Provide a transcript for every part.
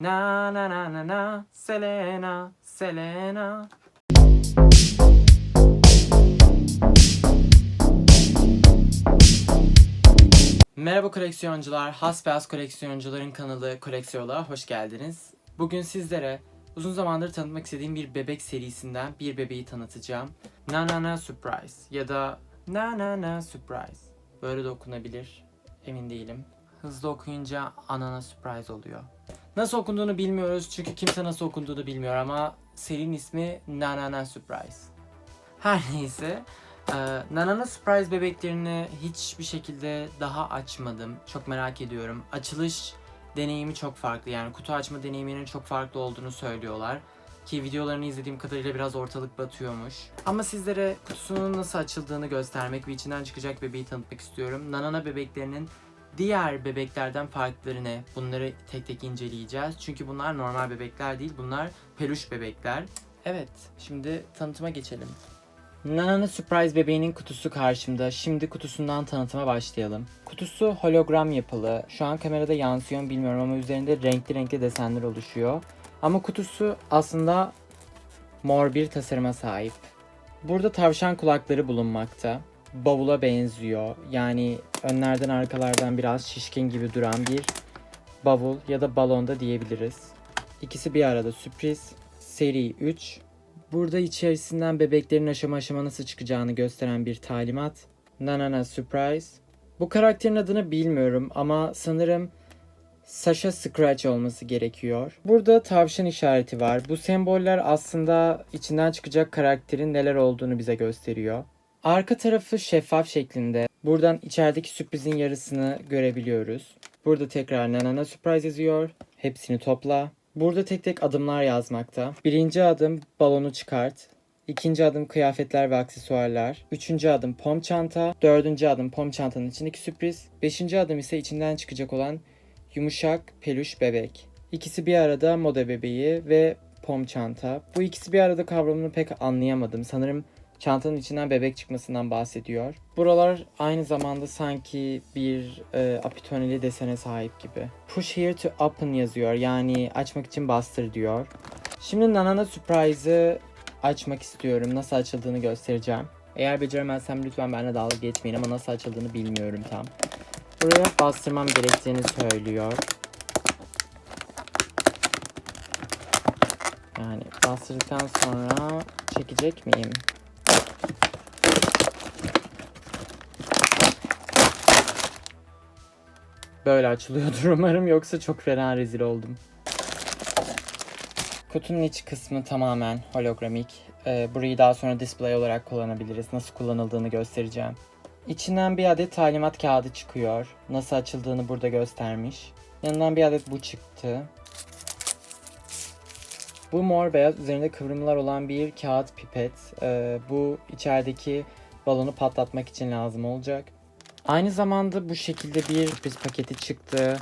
Na na na na na Selena Selena Merhaba koleksiyoncular, Hasbeyaz koleksiyoncuların kanalı Koleksiyon'a hoş geldiniz. Bugün sizlere uzun zamandır tanıtmak istediğim bir bebek serisinden bir bebeği tanıtacağım. Na Na Na Surprise ya da Na Na Na Surprise. Böyle de okunabilir, emin değilim. Hızlı okuyunca Anana Surprise oluyor. Nasıl okunduğunu bilmiyoruz çünkü kimse nasıl okunduğunu bilmiyor ama serinin ismi Na Na Na Surprise. Her neyse, ee, Nanana Surprise bebeklerini hiçbir şekilde daha açmadım. Çok merak ediyorum. Açılış deneyimi çok farklı. Yani kutu açma deneyiminin çok farklı olduğunu söylüyorlar. Ki videolarını izlediğim kadarıyla biraz ortalık batıyormuş. Ama sizlere kutusunun nasıl açıldığını göstermek ve içinden çıkacak bebeği tanıtmak istiyorum. Nanana bebeklerinin diğer bebeklerden farkları ne? Bunları tek tek inceleyeceğiz. Çünkü bunlar normal bebekler değil. Bunlar peluş bebekler. Evet, şimdi tanıtıma geçelim. Nana'nın Surprise bebeğinin kutusu karşımda. Şimdi kutusundan tanıtıma başlayalım. Kutusu hologram yapılı. Şu an kamerada yansıyor mu bilmiyorum ama üzerinde renkli renkli desenler oluşuyor. Ama kutusu aslında mor bir tasarıma sahip. Burada tavşan kulakları bulunmakta. Bavula benziyor. Yani önlerden arkalardan biraz şişkin gibi duran bir bavul ya da balonda diyebiliriz. İkisi bir arada sürpriz. Seri 3 Burada içerisinden bebeklerin aşama aşama nasıl çıkacağını gösteren bir talimat. Nanana Surprise. Bu karakterin adını bilmiyorum ama sanırım Sasha Scratch olması gerekiyor. Burada tavşan işareti var. Bu semboller aslında içinden çıkacak karakterin neler olduğunu bize gösteriyor. Arka tarafı şeffaf şeklinde. Buradan içerideki sürprizin yarısını görebiliyoruz. Burada tekrar Nanana Surprise yazıyor. Hepsini topla. Burada tek tek adımlar yazmakta. Birinci adım balonu çıkart. İkinci adım kıyafetler ve aksesuarlar. Üçüncü adım pom çanta. Dördüncü adım pom çantanın içindeki sürpriz. Beşinci adım ise içinden çıkacak olan yumuşak peluş bebek. İkisi bir arada moda bebeği ve pom çanta. Bu ikisi bir arada kavramını pek anlayamadım. Sanırım çantanın içinden bebek çıkmasından bahsediyor. Buralar aynı zamanda sanki bir e, apitoneli desene sahip gibi. Push here to open yazıyor. Yani açmak için bastır diyor. Şimdi Nanana Surprise'ı açmak istiyorum. Nasıl açıldığını göstereceğim. Eğer beceremezsem lütfen benimle dalga geçmeyin ama nasıl açıldığını bilmiyorum tam. Buraya bastırmam gerektiğini söylüyor. Yani bastırdıktan sonra çekecek miyim? Böyle açılıyordur umarım yoksa çok fena rezil oldum. Kutunun iç kısmı tamamen hologramik. Ee, burayı daha sonra display olarak kullanabiliriz. Nasıl kullanıldığını göstereceğim. İçinden bir adet talimat kağıdı çıkıyor. Nasıl açıldığını burada göstermiş. Yanından bir adet bu çıktı. Bu mor beyaz üzerinde kıvrımlar olan bir kağıt pipet. Ee, bu içerideki balonu patlatmak için lazım olacak. Aynı zamanda bu şekilde bir sürpriz paketi çıktı.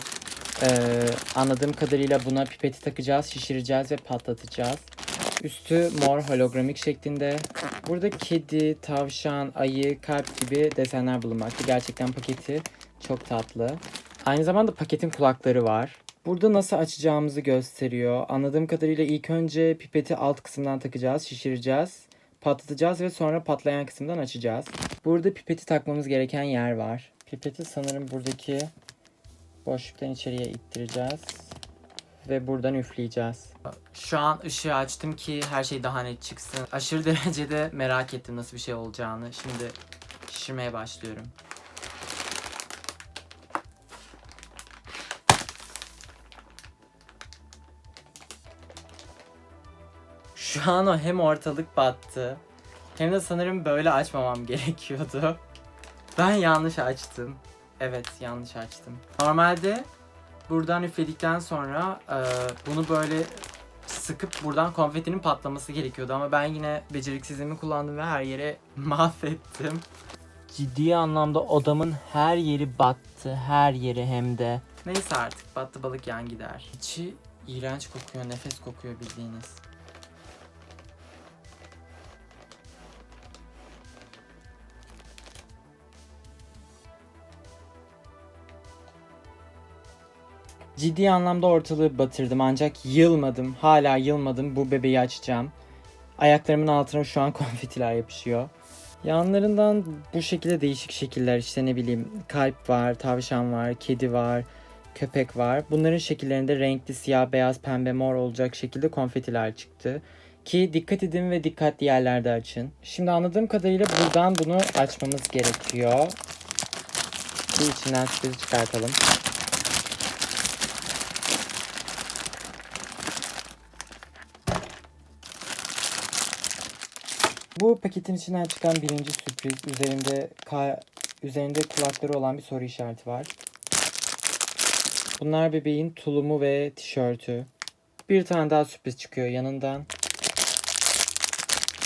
Ee, anladığım kadarıyla buna pipeti takacağız, şişireceğiz ve patlatacağız. Üstü mor hologramik şeklinde. Burada kedi, tavşan, ayı, kalp gibi desenler bulunmakta. Gerçekten paketi çok tatlı. Aynı zamanda paketin kulakları var. Burada nasıl açacağımızı gösteriyor. Anladığım kadarıyla ilk önce pipeti alt kısımdan takacağız, şişireceğiz, patlatacağız ve sonra patlayan kısımdan açacağız. Burada pipeti takmamız gereken yer var. Pipeti sanırım buradaki boşluktan içeriye ittireceğiz ve buradan üfleyeceğiz. Şu an ışığı açtım ki her şey daha net çıksın. Aşırı derecede merak ettim nasıl bir şey olacağını. Şimdi şişirmeye başlıyorum. Şu an o hem ortalık battı hem de sanırım böyle açmamam gerekiyordu. Ben yanlış açtım. Evet yanlış açtım. Normalde buradan üfledikten sonra e, bunu böyle sıkıp buradan konfetinin patlaması gerekiyordu ama ben yine beceriksizliğimi kullandım ve her yere mahvettim. Ciddi anlamda odamın her yeri battı. Her yeri hem de. Neyse artık battı balık yan gider. İçi iğrenç kokuyor, nefes kokuyor bildiğiniz. Ciddi anlamda ortalığı batırdım ancak yılmadım. Hala yılmadım. Bu bebeği açacağım. Ayaklarımın altına şu an konfetiler yapışıyor. Yanlarından bu şekilde değişik şekiller işte ne bileyim kalp var, tavşan var, kedi var, köpek var. Bunların şekillerinde renkli siyah, beyaz, pembe, mor olacak şekilde konfetiler çıktı. Ki dikkat edin ve dikkatli yerlerde açın. Şimdi anladığım kadarıyla buradan bunu açmamız gerekiyor. Bir içinden sürprizi çıkartalım. Bu paketin içinden çıkan birinci sürpriz. Üzerinde ka- üzerinde kulakları olan bir soru işareti var. Bunlar bebeğin tulumu ve tişörtü. Bir tane daha sürpriz çıkıyor yanından.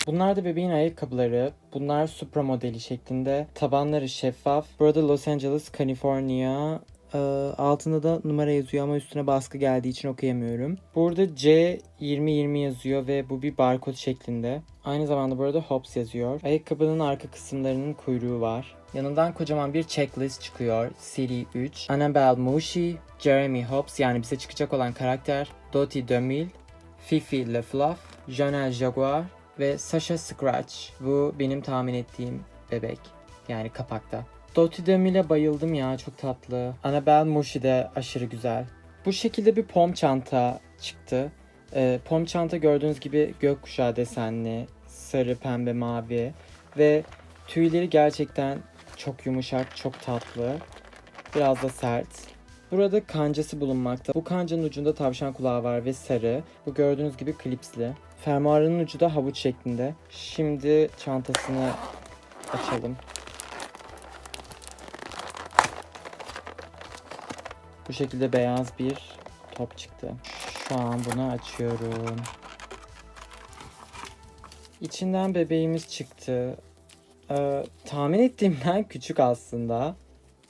Bunlar da bebeğin ayakkabıları. Bunlar Supra modeli şeklinde. Tabanları şeffaf. Burada Los Angeles, California. Ee, altında da numara yazıyor ama üstüne baskı geldiği için okuyamıyorum. Burada C2020 yazıyor ve bu bir barkod şeklinde. Aynı zamanda burada Hops yazıyor. Ayakkabının arka kısımlarının kuyruğu var. Yanından kocaman bir checklist çıkıyor. Siri 3, Annabelle Mushi, Jeremy Hobbs yani bize çıkacak olan karakter, Dottie DeMille, Fifi LeFluff, Janelle Jaguar ve Sasha Scratch. Bu benim tahmin ettiğim bebek. Yani kapakta. Dottie DeMille'e bayıldım ya çok tatlı. Annabelle Mushi de aşırı güzel. Bu şekilde bir pom çanta çıktı. Ee, pom çanta gördüğünüz gibi gökkuşağı desenli, sarı, pembe, mavi ve tüyleri gerçekten çok yumuşak, çok tatlı. Biraz da sert. Burada kancası bulunmakta. Bu kancanın ucunda tavşan kulağı var ve sarı. Bu gördüğünüz gibi klipsli. Fermuarının ucu da havuç şeklinde. Şimdi çantasını açalım. Bu şekilde beyaz bir top çıktı. Şu an bunu açıyorum. İçinden bebeğimiz çıktı. Ee, tahmin ettiğimden küçük aslında.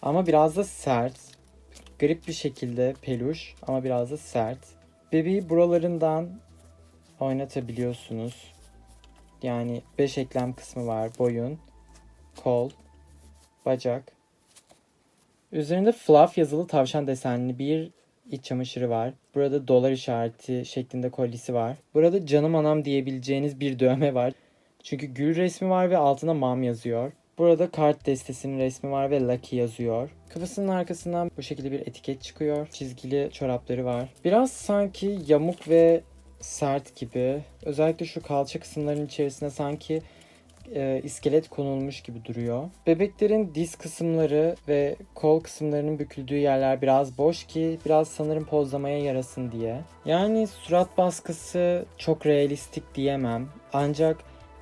Ama biraz da sert. Garip bir şekilde peluş ama biraz da sert. Bebeği buralarından oynatabiliyorsunuz. Yani 5 eklem kısmı var. Boyun, kol, bacak. Üzerinde fluff yazılı tavşan desenli bir iç çamaşırı var. Burada dolar işareti şeklinde kolyesi var. Burada canım anam diyebileceğiniz bir dövme var. Çünkü gül resmi var ve altına mam yazıyor. Burada kart destesinin resmi var ve Lucky yazıyor. Kafasının arkasından bu şekilde bir etiket çıkıyor. Çizgili çorapları var. Biraz sanki yamuk ve sert gibi. Özellikle şu kalça kısımlarının içerisine sanki e, iskelet konulmuş gibi duruyor. Bebeklerin diz kısımları ve kol kısımlarının büküldüğü yerler biraz boş ki biraz sanırım pozlamaya yarasın diye. Yani surat baskısı çok realistik diyemem. Ancak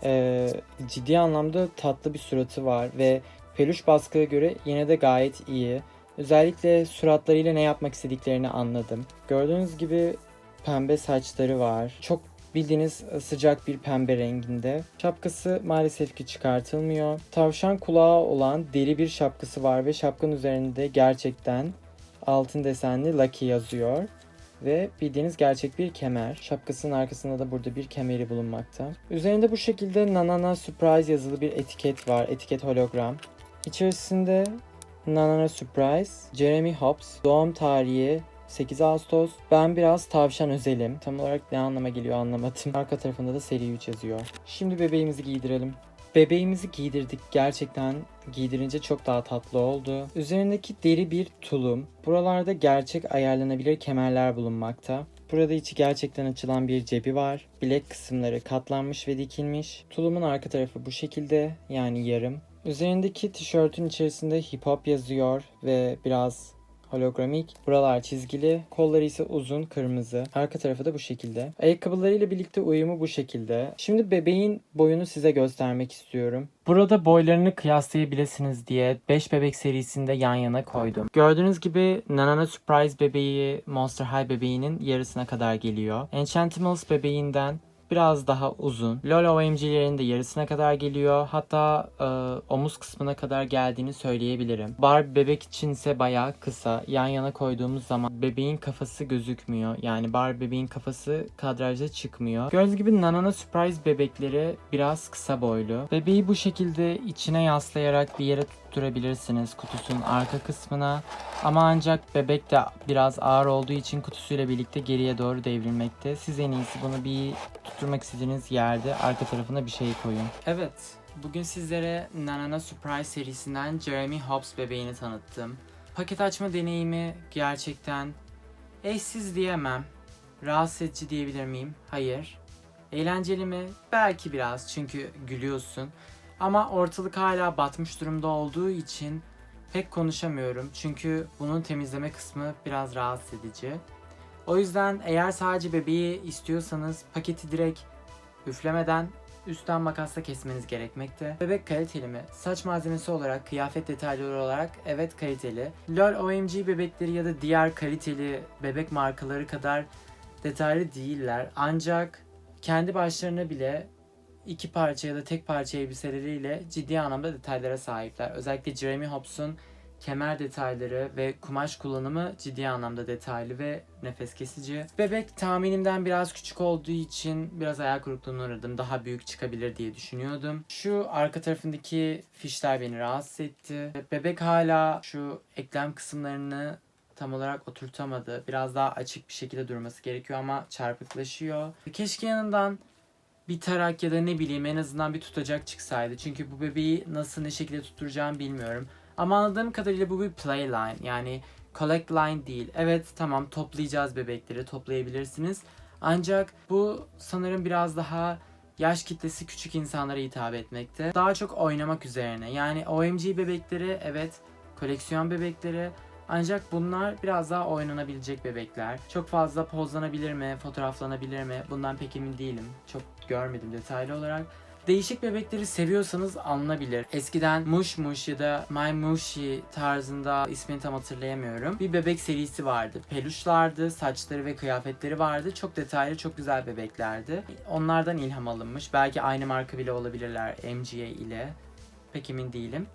e, ciddi anlamda tatlı bir suratı var ve peluş baskıya göre yine de gayet iyi. Özellikle suratlarıyla ne yapmak istediklerini anladım. Gördüğünüz gibi pembe saçları var. Çok bildiğiniz sıcak bir pembe renginde. Şapkası maalesef ki çıkartılmıyor. Tavşan kulağı olan deri bir şapkası var ve şapkanın üzerinde gerçekten altın desenli Lucky yazıyor. Ve bildiğiniz gerçek bir kemer. Şapkasının arkasında da burada bir kemeri bulunmakta. Üzerinde bu şekilde Nanana Surprise yazılı bir etiket var. Etiket hologram. İçerisinde Nanana Surprise, Jeremy Hobbs, doğum tarihi 8 Ağustos. Ben biraz tavşan özelim. Tam olarak ne anlama geliyor anlamadım. Arka tarafında da seri 3 yazıyor. Şimdi bebeğimizi giydirelim. Bebeğimizi giydirdik. Gerçekten giydirince çok daha tatlı oldu. Üzerindeki deri bir tulum. Buralarda gerçek ayarlanabilir kemerler bulunmakta. Burada içi gerçekten açılan bir cebi var. Bilek kısımları katlanmış ve dikilmiş. Tulumun arka tarafı bu şekilde yani yarım. Üzerindeki tişörtün içerisinde hip hop yazıyor ve biraz hologramik. Buralar çizgili. Kolları ise uzun, kırmızı. Arka tarafı da bu şekilde. Ayakkabılarıyla birlikte uyumu bu şekilde. Şimdi bebeğin boyunu size göstermek istiyorum. Burada boylarını kıyaslayabilirsiniz diye 5 bebek serisinde yan yana koydum. Gördüğünüz gibi Nanana Surprise bebeği Monster High bebeğinin yarısına kadar geliyor. Enchantimals bebeğinden biraz daha uzun. Lola OMG'lerin de yarısına kadar geliyor. Hatta e, omuz kısmına kadar geldiğini söyleyebilirim. Barbie bebek için ise bayağı kısa. Yan yana koyduğumuz zaman bebeğin kafası gözükmüyor. Yani Barbie bebeğin kafası kadrajda çıkmıyor. Gördüğünüz gibi Nanana Surprise bebekleri biraz kısa boylu. Bebeği bu şekilde içine yaslayarak bir yere tutturabilirsiniz kutusunun arka kısmına. Ama ancak bebek de biraz ağır olduğu için kutusuyla birlikte geriye doğru devrilmekte. Siz en iyisi bunu bir tutturmak istediğiniz yerde arka tarafına bir şey koyun. Evet, bugün sizlere Nanana Surprise serisinden Jeremy Hobbs bebeğini tanıttım. Paket açma deneyimi gerçekten eşsiz diyemem. Rahatsız edici diyebilir miyim? Hayır. Eğlenceli mi? Belki biraz çünkü gülüyorsun. Ama ortalık hala batmış durumda olduğu için pek konuşamıyorum. Çünkü bunun temizleme kısmı biraz rahatsız edici. O yüzden eğer sadece bebeği istiyorsanız paketi direkt üflemeden üstten makasla kesmeniz gerekmekte. Bebek kaliteli mi? Saç malzemesi olarak, kıyafet detayları olarak evet kaliteli. LOL OMG bebekleri ya da diğer kaliteli bebek markaları kadar detaylı değiller. Ancak kendi başlarına bile iki parça ya da tek parça elbiseleriyle ciddi anlamda detaylara sahipler. Özellikle Jeremy Hobbs'un kemer detayları ve kumaş kullanımı ciddi anlamda detaylı ve nefes kesici. Bebek tahminimden biraz küçük olduğu için biraz hayal kırıklığına uğradım. Daha büyük çıkabilir diye düşünüyordum. Şu arka tarafındaki fişler beni rahatsız etti. Bebek hala şu eklem kısımlarını tam olarak oturtamadı. Biraz daha açık bir şekilde durması gerekiyor ama çarpıklaşıyor. Keşke yanından bir tarak ya da ne bileyim en azından bir tutacak çıksaydı. Çünkü bu bebeği nasıl ne şekilde tutturacağımı bilmiyorum. Ama anladığım kadarıyla bu bir play line yani collect line değil. Evet tamam toplayacağız bebekleri toplayabilirsiniz. Ancak bu sanırım biraz daha yaş kitlesi küçük insanlara hitap etmekte. Daha çok oynamak üzerine. Yani OMG bebekleri evet koleksiyon bebekleri ancak bunlar biraz daha oynanabilecek bebekler. Çok fazla pozlanabilir mi, fotoğraflanabilir mi? Bundan pek emin değilim. Çok görmedim detaylı olarak. Değişik bebekleri seviyorsanız alınabilir. Eskiden Mush Mush ya da My Mushi tarzında ismini tam hatırlayamıyorum. Bir bebek serisi vardı. Peluşlardı, saçları ve kıyafetleri vardı. Çok detaylı, çok güzel bebeklerdi. Onlardan ilham alınmış. Belki aynı marka bile olabilirler MGA ile. Pek emin değilim.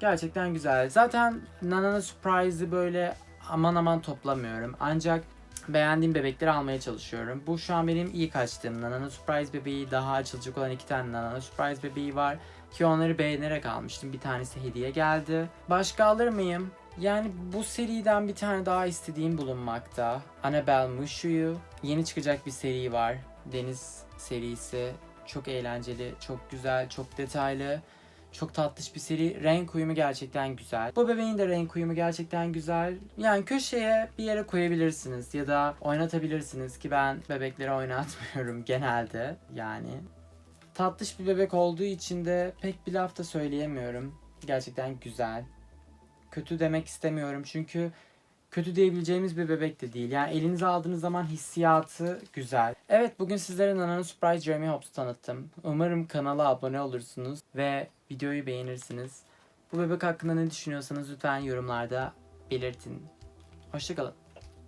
Gerçekten güzel. Zaten Nanana Surprise'ı böyle aman aman toplamıyorum. Ancak beğendiğim bebekleri almaya çalışıyorum. Bu şu an benim ilk açtığım Nanana Surprise bebeği. Daha açılacak olan iki tane Nanana Surprise bebeği var. Ki onları beğenerek almıştım. Bir tanesi hediye geldi. Başka alır mıyım? Yani bu seriden bir tane daha istediğim bulunmakta. Annabelle Mushu'yu. Yeni çıkacak bir seri var. Deniz serisi. Çok eğlenceli, çok güzel, çok detaylı. Çok tatlış bir seri. Renk uyumu gerçekten güzel. Bu bebeğin de renk uyumu gerçekten güzel. Yani köşeye bir yere koyabilirsiniz ya da oynatabilirsiniz ki ben bebekleri oynatmıyorum genelde yani. Tatlış bir bebek olduğu için de pek bir laf da söyleyemiyorum. Gerçekten güzel. Kötü demek istemiyorum çünkü kötü diyebileceğimiz bir bebek de değil. Yani elinize aldığınız zaman hissiyatı güzel. Evet bugün sizlere Nana'nın Surprise Jeremy Hobbs'u tanıttım. Umarım kanala abone olursunuz ve videoyu beğenirsiniz. Bu bebek hakkında ne düşünüyorsanız lütfen yorumlarda belirtin. Hoşçakalın.